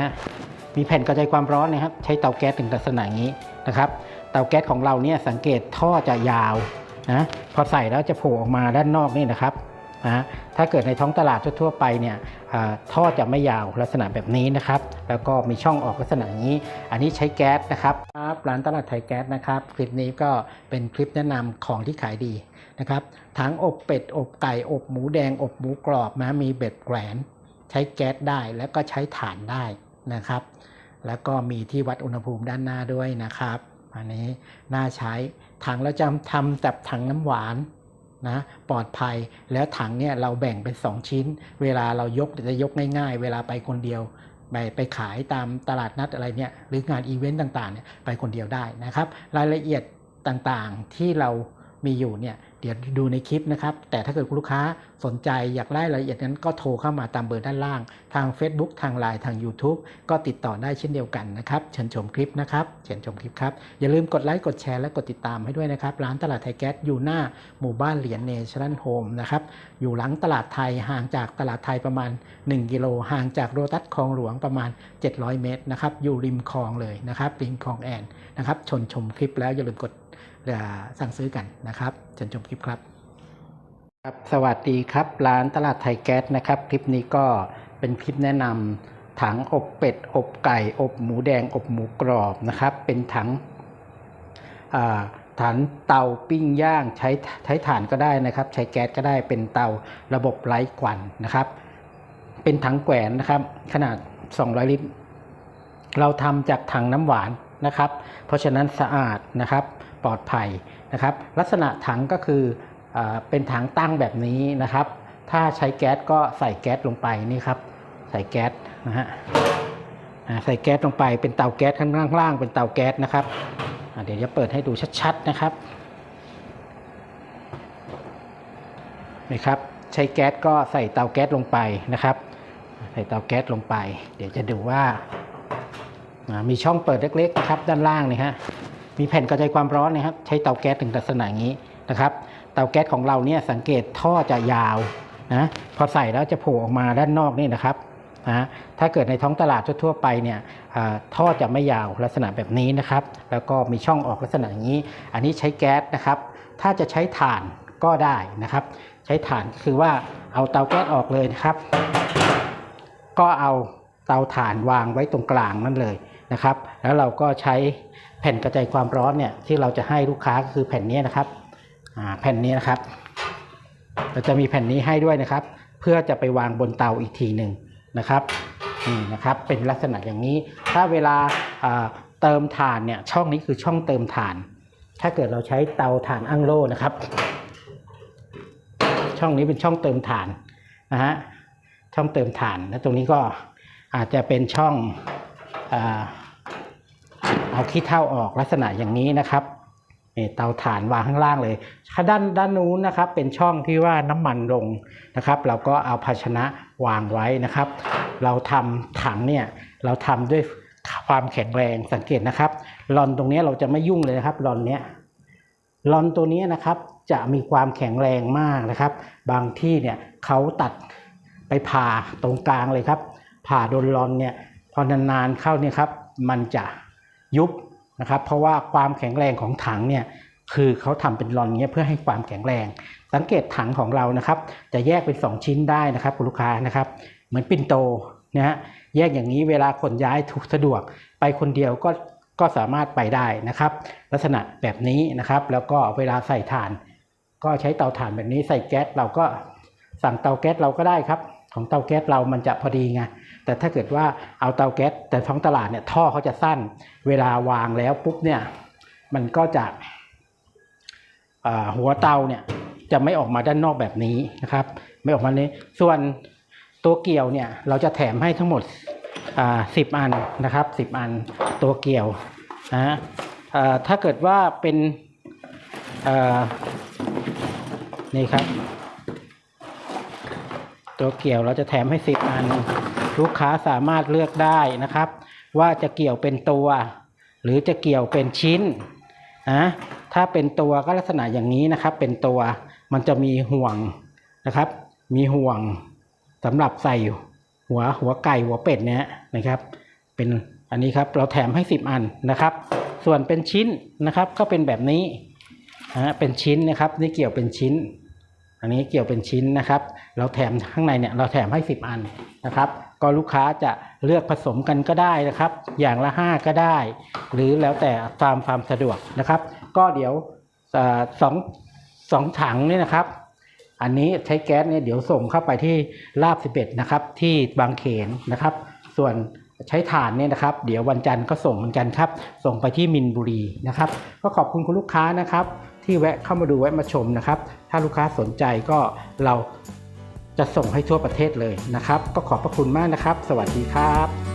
ฮะมีแผ่นกระจายความร้อนนะครับใช้เตาแก๊สถึงลักษณะนี้นะครับ เตาแก๊สของเราเนี่ยสังเกตท่อจะยาวนะพอใส่แล้วจะโผล่ออกมาด้านนอกนี่นะครับนะถ้าเกิดในท้องตลาดทั่วๆไปเนี่ยท่อจะไม่ยาวลักษณะแบบนี้นะครับ แล้วก็มีช่องออกลักษณะนี้ อันนี้ใช้แก๊สนะครับครับร้านตลาดไทยแก๊สนะครับ คลิปนี้ก็เป็นคลิปแนะนำของที่ขายดีนะครับทั้งอบเป็ดอบไก่อบหมูแดงอบหมูกรอบนะมีเบ็ดแกวนใช้แก๊สได้แล้วก็ใช้ถ่านได้ นะครับ แล้วก็มีที่วัดอุณหภูมิด้านหน้าด้วยนะครับ อันนี้น่าใช้ถังเราจะทำแบบถังน้ำหวานนะปลอดภัยแล้วถังเนี่ยเราแบ่งเป็น 2 ชิ้น เวลาเรายกจะยกง่ายๆ เวลาไปคนเดียวไปไปขายตามตลาดนัดอะไรเนี่ยหรืองานอีเวนต์ต่างๆเนี่ยไปคนเดียวได้นะครับ รายละเอียดต่างๆที่เรา มีอยู่เนี่ยเดี๋ยวดูในคลิปนะครับ แต่ถ้าเกิดคุณลูกค้าสนใจอยากได้รายละเอียดนั้นก็โทรเข้ามาตามเบอร์ด้านล่าง ทาง Facebook ทาง Line ทาง YouTube ก็ติดต่อได้เช่นเดียวกันนะครับ เชิญชมคลิปนะครับ เชิญชมคลิปครับ อย่าลืมกดไลค์ กดแชร์ และกดติดตามให้ด้วยนะครับ ร้านตลาดไทยแก๊สอยู่หน้าหมู่บ้านเหรียญเนชั่นโฮมนะครับ อยู่หลังตลาดไทยห่างจากตลาดไทยประมาณ 1 กิโล ห่างจากโรตัสคลองหลวงประมาณ 700 เมตรนะครับ อยู่ริมคลองเลยนะครับ ริมคลองแอนนะครับ ชนชมคลิปแล้วอย่าลืมกด สั่งซื้อกันนะครับเชิญชมคลิปครับครับ สวัสดีครับ ร้านตลาดไทยแก๊สนะครับ คลิปนี้ก็เป็นคลิปแนะนำถังอบเป็ด อบไก่ อบหมูแดง อบหมูกรอบนะครับ เป็นถังอ่าถังเตาปิ้งย่างใช้ใช้ถ่านก็ได้นะครับ ใช้แก๊สก็ได้เป็นเตาระบบไร้ควันนะครับ เป็นถังแกวนนะครับ ขนาด 200 ลิตร เราทำจากถังน้ำหวานนะครับ เพราะฉะนั้นสะอาดนะครับ ปลอดภัยนะครับลักษณะถังก็คืออเป็นถังตั้งแบบนี้นะครับ ถ้าใช้แก๊สก็ใส่แก๊สลงไปนี่ครับใส่แก๊สนะฮะใส่แก๊สลงไปเป็นเตาแก๊สข้างล่างเป็นเตาแก๊สนะครับเดี๋ยวจะเปิดให้ดูชัดๆนะครับนี่ครับใช้แก๊สก็ใส่เตาแก๊สลงไปนะครับ ใส่เตาแก๊สลงไป เดี๋ยวจะดูว่าอ่ามีช่องเปิดเล็กๆนะครับด้านล่างนี่ฮะ มีแผ่นกระจายความร้อนนะครับ ใช้เตาแก๊สถึงลักษณะนี้นะครับ เตาแก๊สของเราเนี่ยสังเกตท่อจะยาวนะพอใส่แล้วจะโผล่ออกมาด้านนอกนี่นะครับนะถ้าเกิดในท้องตลาดทั่วๆไปเนี่ยท่อจะไม่ยาวลักษณะแบบนี้นะครับ แล้วก็มีช่องออกลักษณะอย่างนี้ อันนี้ใช้แก๊สนะครับ ถ้าจะใช้ถ่านก็ได้นะครับ ใช้ถ่านก็คือว่าเอาเตาแก๊สออกเลยนะครับ ก็เอาเตาถ่านวางไว้ตรงกลางนั่นเลย นะครับ แล้วเราก็ใช้แผ่นกระจายความร้อนเนี่ยที่เราจะให้ลูกค้าก็คือแผ่นนี้นะครับแผ่นนี้นะครับ เราจะมีแผ่นนี้ให้ด้วยนะครับ เพื่อจะไปวางบนเตาอีกทีหนึ่งนะครับนี่นะครับเป็นลักษณะอย่างนี้ ถ้าเวลาเติมถ่านเนี่ยช่องนี้คือช่องเติมถ่าน ถ้าเกิดเราใช้เตาถ่านอั้งโล่นะครับ ช่องนี้เป็นช่องเติมถ่านนะฮะช่องเติมถ่าน และตรงนี้ก็อาจจะเป็นช่องอ เอาขี้เถ้าออกลักษณะอย่างนี้นะครับนี่เตาถ่านวางข้างล่างเลยถ้าด้านด้านนู้นนะครับเป็นช่องที่ว่าน้ำมันลงนะครับ เราก็เอาภาชนะวางไว้นะครับ เราทำถังเนี่ยเราทำด้วยความแข็งแรงสังเกตนะครับลอนตรงนี้เราจะไม่ยุ่งเลยนะครับลอนเนี้ยลอนตัวนี้นะครับจะมีความแข็งแรงมากนะครับ บางที่เนี่ยเขาตัดไปผ่าตรงกลางเลยครับ ผ่าโดนลอนเนี่ยพอนานๆเข้าเนี่ยครับ มันจะ ยุบนะครับเพราะว่าความแข็งแรงของถังเนี่ยคือเขาทำเป็นลอนเนี้ยเพื่อให้ความแข็งแรง สังเกตถังของเรานะครับ จะแยกเป็น 2 ชิ้นได้นะครับคุณลูกค้านะครับ เหมือนปิ่นโตนะฮะแยกอย่างนี้เวลาขนย้ายถูกสะดวกไปคนเดียวก็ก็สามารถไปได้นะครับ ลักษณะแบบนี้นะครับ แล้วก็เวลาใส่ถ่าน ก็ใช้เตาถ่านแบบนี้ใส่แก๊สเราก็สั่งเตาแก๊สเราก็ได้ครับ ของเตาแก๊สเรามันจะพอดีไง แต่ถ้าเกิดว่าเอาเตาแก๊สแต่ท้องตลาดเนี่ยท่อเขาจะสั้น เวลาวางแล้วปุ๊บเนี่ยมันก็จะหัวเตาเนี่ยจะไม่ออกมาด้านนอกแบบนี้นะครับ ไม่ออกมานี้ส่วนตัวเกี่ยวเนี่ยเราจะแถมให้ทั้งหมดสิบอันนะครับสิบอันตัวเกี่ยวนะถ้าเกิดว่าเป็นนี่ครับ ตัวเกี่ยวเราจะแถมให้สิบอัน ลูกค้าสามารถเลือกได้นะครับ ว่าจะเกี่ยวเป็นตัว หรือจะเกี่ยวเป็นชิ้นนะถ้าเป็นตัวก็ลักษณะอย่างนี้นะครับ เป็นตัวมันจะมีห่วงนะครับ มีห่วงสำหรับใส่หัวหัวไก่หัวเป็ดเนี่ยนะครับ เป็นอันนี้ครับเราแถมให้ 10 อันนะครับ ส่วนเป็นชิ้นนะครับก็เป็นแบบนี้นะฮะเป็นชิ้นนะครับนี่เกี่ยวเป็นชิ้น อันนี้เกี่ยวเป็นชิ้นนะครับ เราแถมข้างในเนี่ยเราแถมให้ 10 อันนะครับ ก็ลูกค้าจะเลือกผสมกันก็ได้นะครับ อย่างละ 5 ก็ได้ หรือแล้วแต่ตามความสะดวกนะครับ ก็เดี๋ยวสองสองถังนี่นะครับ อันนี้ใช้แก๊สเนี่ยเดี๋ยวส่งเข้าไปที่ลาบ 11 นะครับ ที่บางเขนนะครับ ส่วนใช้ถ่านเนี่ยนะครับ เดี๋ยววันจันทร์ก็ส่งเหมือนกันครับ ส่งไปที่มินบุรีนะครับ ก็ขอบคุณคุณลูกค้านะครับ ที่แวะเข้ามาดูแวะมาชมนะครับ ถ้าลูกค้าสนใจก็เรา จะส่งให้ทั่วประเทศเลยนะครับ ก็ขอบพระคุณมากนะครับ สวัสดีครับ